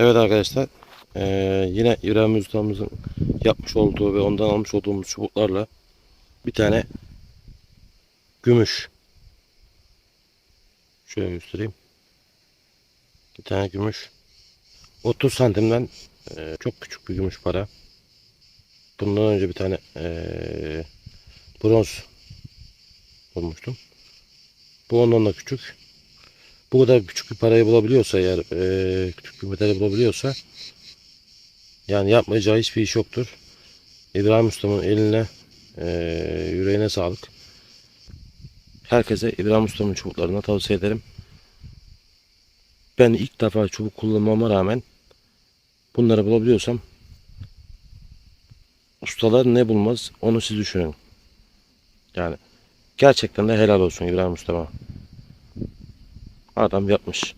Evet arkadaşlar. eee, yine İbrahim Ustamızın yapmış olduğu ve ondan almış olduğumuz çubuklarla bir tane gümüş. Şöyle göstereyim. Bir tane gümüş. 30 santimden eee, çok küçük bir gümüş para. Bundan önce bir tane eee, bronz bulmuştum. Bu ondan da küçük. Bu kadar küçük bir parayı bulabiliyorsa eğer eee, küçük bir metali bulabiliyorsa yani yapmayacağı hiçbir iş yoktur. İbrahim Usta'nın eline eee, yüreğine sağlık. Herkese İbrahim Usta'nın çubuklarını tavsiye ederim. Ben ilk defa çubuk kullanmama rağmen bunları bulabiliyorsam ustalar ne bulmaz onu siz düşünün. Yani gerçekten de helal olsun İbrahim Usta'ma. Adam yapmış.